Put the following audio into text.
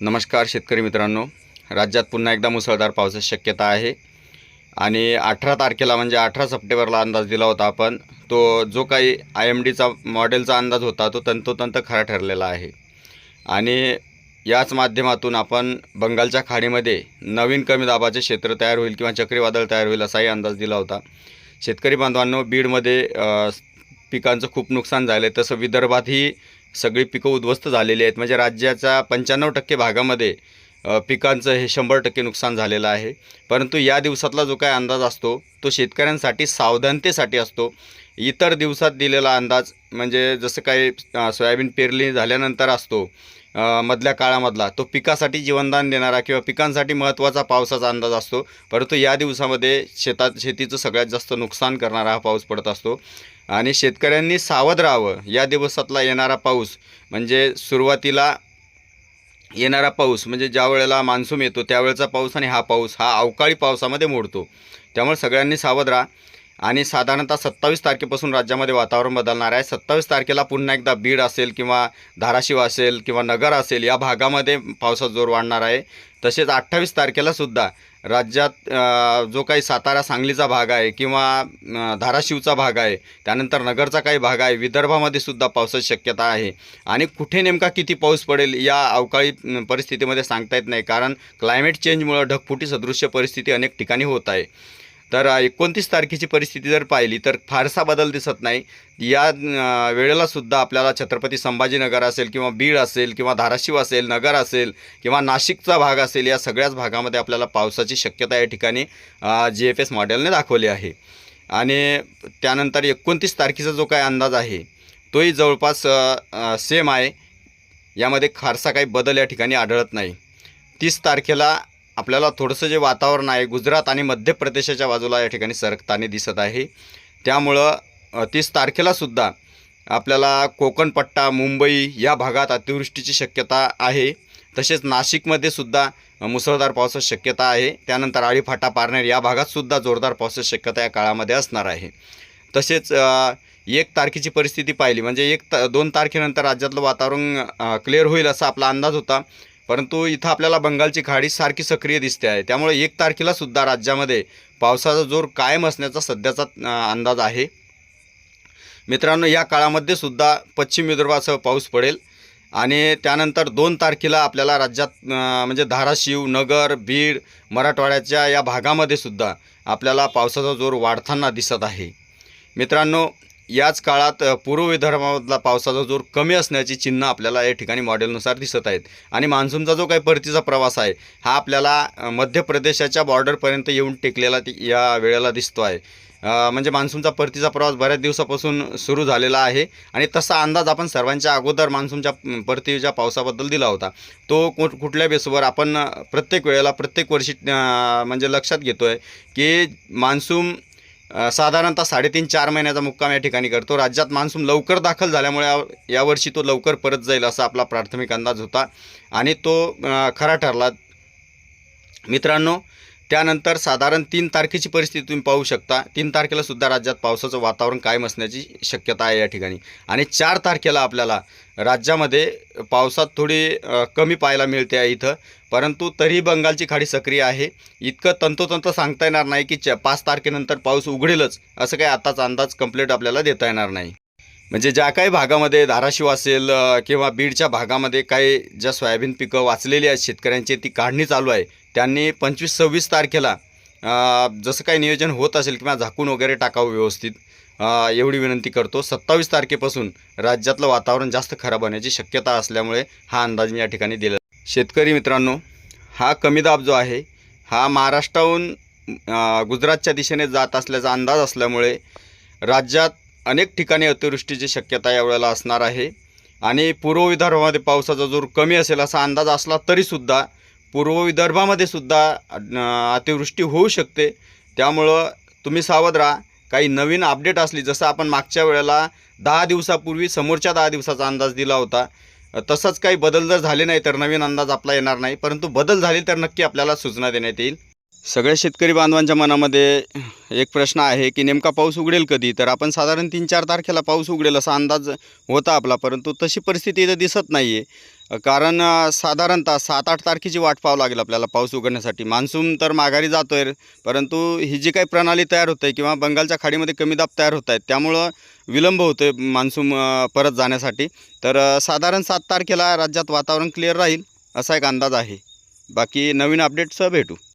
नमस्कार शेतकरी मित्रांनो. राज्यात पुन्हा एकदा मुसळधार पावसाची शक्यता आहे. आणि अठरा तारखेला म्हणजे अठरा सप्टेंबरला अंदाज दिला होता आपण. तो जो काही आय एम डीचा मॉडेलचा अंदाज होता तो तंतोतंत खरा ठरलेला आहे. आणि याच माध्यमातून आपण बंगालच्या खाडीमध्ये नवीन कमी दाबाचे क्षेत्र तयार होईल किंवा चक्रीवादळ तयार होईल असाही अंदाज दिला होता. शेतकरी बांधवांनो बीडमध्ये पिकांचं खूप नुकसान झालं आहे तसं विदर्भातही सगळी पिकं उद्ध्वस्त झालेली आहेत. म्हणजे राज्याच्या पंच्याण्णव टक्के भागामध्ये पिकांचं हे शंभर टक्के नुकसान झालेलं आहे. परंतु या दिवसातला जो काय अंदाज असतो तो शेतकऱ्यांसाठी सावधानतेसाठी असतो. इतर दिवसात दिलेला अंदाज म्हणजे जसं काही सोयाबीन पेरणी झाल्यानंतर असतो मधल्या काळामधला तो पिकासाठी जीवनदान देणारा किंवा पिकांसाठी महत्त्वाचा पावसाचा अंदाज असतो. परंतु या दिवसामध्ये शेतात शेतीचं सगळ्यात जास्त नुकसान करणारा हा पाऊस पडत असतो. आणि शेतकऱ्यांनी सावध राहावं. या दिवसातला येणारा पाऊस म्हणजे सुरुवातीला येणारा पाऊस म्हणजे ज्या वेळेला मान्सून येतो त्यावेळेचा पाऊस आणि हा पाऊस हा अवकाळी पावसामध्ये मोडतो. त्यामुळे सगळ्यांनी सावध राहा आणि साधारणतः सत्तावीस तारखेपासून राज्यामध्ये वातावरण बदलणार आहे. सत्तावीस तारखेला पुन्हा एकदा बीड असेल किंवा धाराशिव असेल किंवा नगर असेल या भागामध्ये पावसाचा जोर वाढणार आहे. तसेच अठ्ठावीस तारखेला सुद्धा राज्यात जो काही सातारा सांगलीचा भाग आहे किंवा धाराशिवचा भाग आहे त्यानंतर नगरचा काही भाग आहे विदर्भामध्ये सुद्धा पावसाची शक्यता आहे. आणि कुठे नेमका किती पाऊस पडेल या अवकाळी परिस्थितीमध्ये सांगता येत नाही कारण क्लायमेट चेंजमुळं ढगफुटी सदृश्य परिस्थिती अनेक ठिकाणी होत आहे. तर एकोणतीस तारखेची परिस्थिती जर पाहिली तर फारसा बदल दिसत नाही. या वेळेलासुद्धा वेळेला सुद्धा आपल्याला छत्रपती संभाजीनगर असेल किंवा बीड असेल किंवा धाराशिव असेल नगर असेल किंवा नाशिकचा भाग असेल या सगळ्याच भागामध्ये आपल्याला पावसाची शक्यता या ठिकाणी जी एफ एस मॉडेलने दाखवली आहे. आणि त्यानंतर एकोणतीस तारखेचा जो काय अंदाज आहे तोही जवळपास सेम आहे. यामध्ये फारसा काही बदल या ठिकाणी आढळत नाही. तीस तारखेला आपल्याला थोडंसं जे वातावरण आहे गुजरात आणि मध्य प्रदेशाच्या बाजूला या ठिकाणी सरकताना दिसत आहे. त्यामुळं तीस तारखेलासुद्धा आपल्याला कोकणपट्टा मुंबई या भागात अतिवृष्टीची शक्यता आहे. तसेच नाशिकमध्ये सुद्धा मुसळधार पावसाची शक्यता आहे. त्यानंतर आळीफाटा पारनेर या भागातसुद्धा जोरदार पावसाची शक्यता या काळामध्ये असणार आहे. तसेच एक तारखेची परिस्थिती पाहिली. म्हणजे एक त दोन तारखेनंतर राज्यातलं वातावरण क्लिअर होईल असा आपला अंदाज होता. परंतु इथं आपल्याला बंगालची खाडी सारखी सक्रिय दिसते आहे. त्यामुळे एक तारखेला सुद्धा राज्यामध्ये पावसाचा जोर कायम असण्याचा सध्याचा अंदाज आहे. मित्रांनो या काळामध्ये सुद्धा पश्चिम विदर्भासह पाऊस पडेल आणि त्यानंतर दोन तारखेला आपल्याला राज्यात म्हणजे धाराशिव नगर बीड मराठवाड्याच्या या भागामध्ये सुद्धा आपल्याला पावसाचा जोर वाढताना दिसत आहे. मित्रांनो याच काळात पूर्व विदर्भामधला पावसाचा जोर कमी असण्याची चिन्ह आपल्याला या ठिकाणी मॉडेलनुसार दिसत आहेत. आणि मान्सूनचा जो काही परतीचा प्रवास आहे हा आपल्याला मध्य प्रदेशाच्या बॉर्डरपर्यंत येऊन टेकलेला ती या वेळेला दिसतो आहे. म्हणजे मान्सूनचा परतीचा प्रवास बऱ्याच दिवसापासून सुरू झालेला आहे आणि तसा अंदाज आपण सर्वांच्या अगोदर मान्सूनच्या परतीच्या पावसाबद्दल दिला होता. तो कुठ कुठल्या बेसवर आपण प्रत्येक वेळेला प्रत्येक वर्षी म्हणजे लक्षात घेतो आहे की मान्सून साधारणतः साडेतीन चार महिन्याचा मुक्काम या ठिकाणी करतो. राज्यात मान्सून लवकर दाखल झाल्यामुळे यावर्षी तो लवकर परत जाईल असा आपला प्राथमिक अंदाज होता. आणि तो खरा ठरला. मित्रांनो त्यानंतर साधारण तीन तारखेची परिस्थिती तुम्ही पाहू शकता. तीन तारखेला सुद्धा राज्यात पावसाचं वातावरण कायम असण्याची शक्यता आहे या ठिकाणी. आणि चार तारखेला आपल्याला राज्यामध्ये पावसात थोडी कमी पाहायला मिळते आहे इथं. परंतु तरी बंगालची खाडी सक्रिय आहे. इतकं तंतोतंत सांगता येणार नाही की च पाच तारखेनंतर पाऊस उघडेलच असं काही आताच अंदाज कंप्लीट आपल्याला देता येणार नाही. म्हणजे ज्या काही भागामध्ये धाराशिव असेल किंवा बीडच्या भागामध्ये काही ज्या सोयाबीन पिकं वाचलेली आहेत शेतकऱ्यांची ती काढणी चालू आहे. त्यांनी पंचवीस सव्वीस तारखेला जसं काही नियोजन होत असेल किंवा झाकून वगैरे टाकावं व्यवस्थित एवढी विनंती करतो. सत्तावीस तारखेपासून राज्यातलं वातावरण जास्त खराब होण्याची शक्यता असल्यामुळे हा अंदाज मी या ठिकाणी दिला शेतकरी मित्रांनो हा कमी दाब जो आहे हा महाराष्ट्राहून गुजरातच्या दिशेने जात असल्याचा अंदाज असल्यामुळे राज्यात अनेक ठिकाणी अतिवृष्टीची शक्यता यावेळेला असणार आहे. आणि पूर्व विदर्भामध्ये पावसाचा जोर कमी असेल असा अंदाज असला तरीसुद्धा पूर्व विदर्भामध्ये सुद्धा अतिवृष्टी होऊ शकते. त्यामुळं तुम्ही सावध राहा. काही नवीन अपडेट असली जसं आपण मागच्या वेळेला दहा दिवसापूर्वी समोरच्या दहा दिवसाचा अंदाज दिला होता. तसंच काही बदल जर झाले नाही तर नवीन अंदाज आपला येणार नाही. परंतु बदल झाले तर नक्की आपल्याला सूचना देण्यात येईल. सगळ्या शेतकरी बांधवांच्या मनामध्ये एक प्रश्न आहे की नेमका पाऊस उघडेल कधी? तर आपण साधारण तीन चार तारखेला पाऊस उघडेल असा अंदाज होता आपला परंतु तशी परिस्थिती इथं दिसत नाही आहे कारण साधारणतः सात आठ तारखेची वाट पाहावं लागेल आपल्याला पाऊस उघडण्यासाठी. मान्सून तर माघारी जातो आहे परंतु ही जी काही प्रणाली तयार होते किंवा बंगालच्या खाडीमध्ये कमी दाब तयार होत आहेत त्यामुळं विलंब होतो आहे मान्सून परत जाण्यासाठी. तर साधारण सात तारखेला राज्यात वातावरण क्लिअर राहील असा एक अंदाज आहे. बाकी नवीन अपडेटसह भेटू.